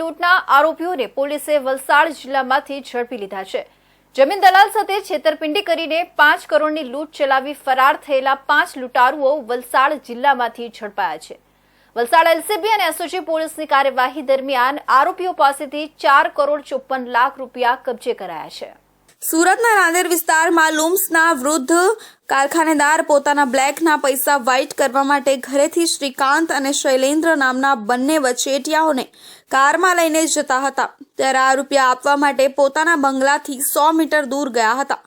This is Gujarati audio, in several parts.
લૂંટના આરોપીઓને પોલીસે વલસાડ જિલ્લામાંથી ઝડપી લીધા છે. જમીન દલાલ સાથે છેતરપિંડી કરીને પાંચ કરોડની લૂંટ ચલાવી ફરાર થયેલા પાંચ લૂંટારુઓ વલસાડ જિલ્લામાંથી ઝડપાયા છે. વલસાડ એલસીબી અને એસઓજી પોલીસની કાર્યવાહી દરમિયાન આરોપીઓ પાસેથી ચાર કરોડ ચોપન લાખ રૂપિયા કબજે કરાયા છે. સુરતના નાંદેર વિસ્તારમાં લૂમ્સના વૃદ્ધ કારખાનેદાર પોતાના બ્લેકના પૈસા વ્હાઇટ કરવા માટે ઘરેથી શ્રીકાંત અને શૈલેન્દ્ર નામના બંને વચેટિયાઓને કારમાં લઈને જતા હતા. ત્યારે આ રૂપિયા આપવા માટે પોતાના બંગલાથી સો મીટર દૂર ગયા હતા.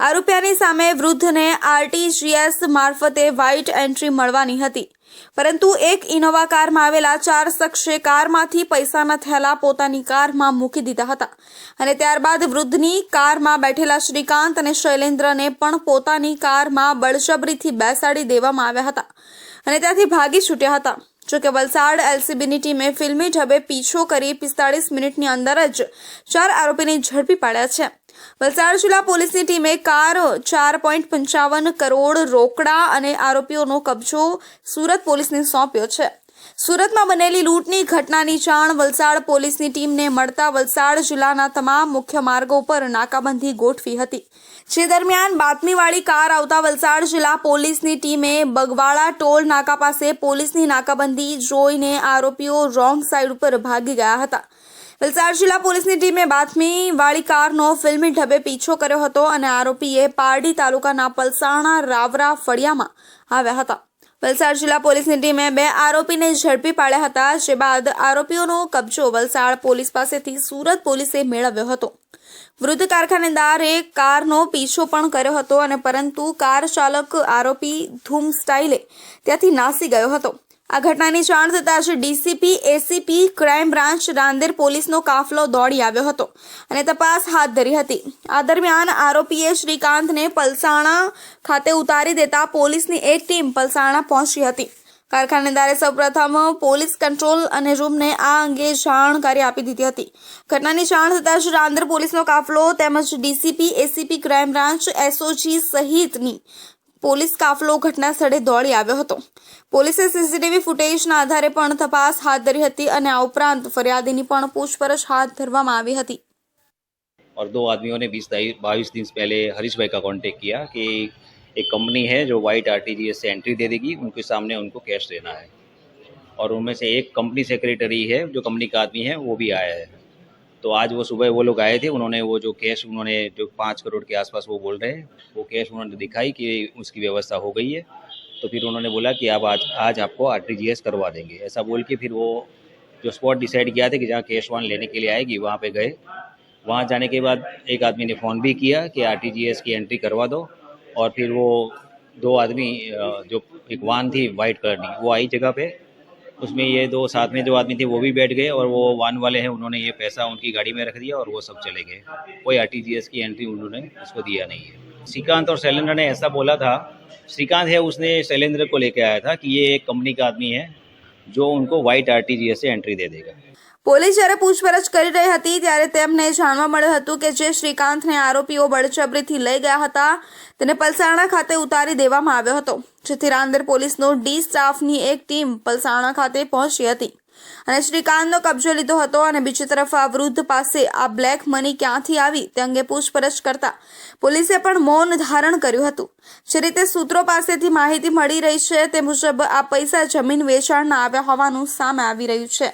આ સામે વૃદ્ધને આરટીજીએસ મારફતે વ્હાઇટ એન્ટ્રી મળવાની હતી. પરંતુ એક ઇનોવા કારમાં આવેલા ચાર શખ્સે કારમાંથી પૈસાના થેલા પોતાની કારમાં મૂકી દીધા હતા. અને ત્યારબાદ વૃદ્ધની કારમાં બેઠેલા શ્રીકાંત અને શૈલેન્દ્રને પણ પોતાની કારમાં બળજબરીથી બેસાડી દેવામાં આવ્યા હતા. અને ત્યાંથી ભાગી છૂટ્યા હતા. જોકે વલસાડ એલસીબીની ટીમે ફિલ્મી ઢબે પીછો કરી પિસ્તાળીસ મિનિટની અંદર જ ચાર આરોપીને ઝડપી પાડ્યા છે. વલસાડ જિલ્લા પોલીસની ટીમે કાર ચાર પોઈન્ટ પંચાવન કરોડ રોકડા અને આરોપીઓનો કબજો સુરત પોલીસને સોંપ્યો છે. સુરતમાં બનેલી લૂંટની ઘટનાની જાણ વલસાડ પોલીસની ટીમને મળતા વલસાડ જિલ્લાના તમામ મુખ્ય માર્ગો પર નાકાબંધી ગોઠવી હતી. જે દરમિયાન બાતમીવાળી કાર આવતા વલસાડ જિલ્લા પોલીસની ટીમે બગવાડા ટોલ નાકા પાસે પોલીસની નાકાબંધી જોઈને આરોપીઓ રોંગ સાઈડ ઉપર ભાગી ગયા હતા. વલસાડ જિલ્લા પોલીસની ટીમે બાતમી વાળી કારનો ફિલ્મી ઢબે પીછો કર્યો હતો અને આરોપીએ પારડી તાલુકાના પલસાણા રાવરા ફળિયામાં આવ્યા હતા. વલસાડ જિલ્લા પોલીસની ટીમે બે આરોપીને ઝડપી પાડ્યા હતા, જે બાદ આરોપીઓનો કબજો વલસાડ પોલીસ પાસેથી સુરત પોલીસે મેળવ્યો હતો. વૃદ્ધ કારખાનેદારે કારનો પીછો પણ કર્યો હતો અને પરંતુ કાર ચાલક આરોપી ધૂમ સ્ટાઇલે ત્યાંથી નાસી ગયો હતો. આ ઘટનાની જાણ થતાં જ DCP, ACP, crime branch, Rander પોલીસનો કાફલો દોડી આવ્યો હતો અને તપાસ હાથ ધરી હતી. આ દરમિયાન આરોપીએ શ્રીકાંતને પલસાણા ખાતે ઉતારી દેતા પોલીસની એક ટીમ પલસાણા પહોંચી હતી. કારખાનેદારે સૌપ્રથમ પોલીસ કંટ્રોલ અને રૂમને આ અંગે જાણકારી આપી દીધી હતી. ઘટનાની જાણ થતાં જ રાંદેર પોલીસનો કાફલો તેમજ DCP, ACP, crime branch, SOG સહિતની પોલીસ કાફલો ઘટના સ્થળે દોડી આવ્યો હતો પોલીસે સીસીટીવી ફૂટેજના આધારે પણ તપાસ હાથ ધરી હતી અને આ ઉપરાંત ફરિયાદીની પણ પૂછપરછ હાથ ધરવામાં આવી હતી और दो आदमियों ने बीस बाईस दिन पहले हरीश भाई का कांटेक्ट किया कि एक कंपनी है जो वाइट आर से एंट्री दे देगी उनके सामने उनको कैश देना है और उनमें से एक कंपनी सेक्रेटरी है जो कंपनी का आदमी है वो भी आया है तो आज वो सुबह वो लोग आए थे, उन्होंने वो जो कैश उन्होंने जो पाँच करोड़ के आसपास वो बोल रहे हैं, वो कैश उन्होंने दिखाई कि उसकी व्यवस्था हो गई है। तो फिर उन्होंने बोला कि आप आज आज आपको आरटीजीएस करवा देंगे। ऐसा बोल के फिर वो जो स्पॉट डिसाइड किया था कि जहाँ कैश वन लेने के लिए आएगी, वहाँ पे गए। वहाँ जाने के बाद एक आदमी ने फ़ोन भी किया कि आरटीजीएस की एंट्री करवा दो, और फिर वो दो आदमी जो एक वान थी वाइट कलर की, वो आई जगह पे। उसमें ये दो साथ में जो आदमी थे, वो भी बैठ गए और वो वान वाले हैं, उन्होंने ये पैसा उनकी गाड़ी में रख दिया और वो सब चले गए। कोई आरटीजीएस की एंट्री उन्होंने उसको दिया नहीं है। श्रीकांत और शैलेंद्र ने ऐसा बोला था, श्रीकांत है, उसने शैलेंद्र को लेकर आया था कि ये एक कंपनी का आदमी है, जो उनको वाइट आरटीजीएस से एंट्री दे देगा। પોલીસ જ્યારે પૂછપરછ કરી રહી હતી, ત્યારે તેમને જાણવા મળ્યું હતું કે જે શ્રીકાંતને આરોપીઓ બળજબરીથી લઈ ગયા હતા, તેને પલસાણા ખાતે ઉતારી દેવામાં આવ્યો હતો, જેથી રાંદેર પોલીસનો ડી સ્ટાફની એક ટીમ પલસાણા ખાતે પહોંચી હતી. અને શ્રીકાંતનો કબજો લીધો હતો અને બીજી તરફ આ વૃદ્ધ પાસે આ બ્લેક મની ક્યાંથી આવી તે અંગે પૂછપરછ કરતા પોલીસે પણ મૌન ધારણ કર્યું હતું. જે રીતે સૂત્રો પાસેથી માહિતી મળી રહી છે, તે મુજબ આ પૈસા જમીન વેચાણના આવ્યા હોવાનું સામે આવી રહ્યું છે.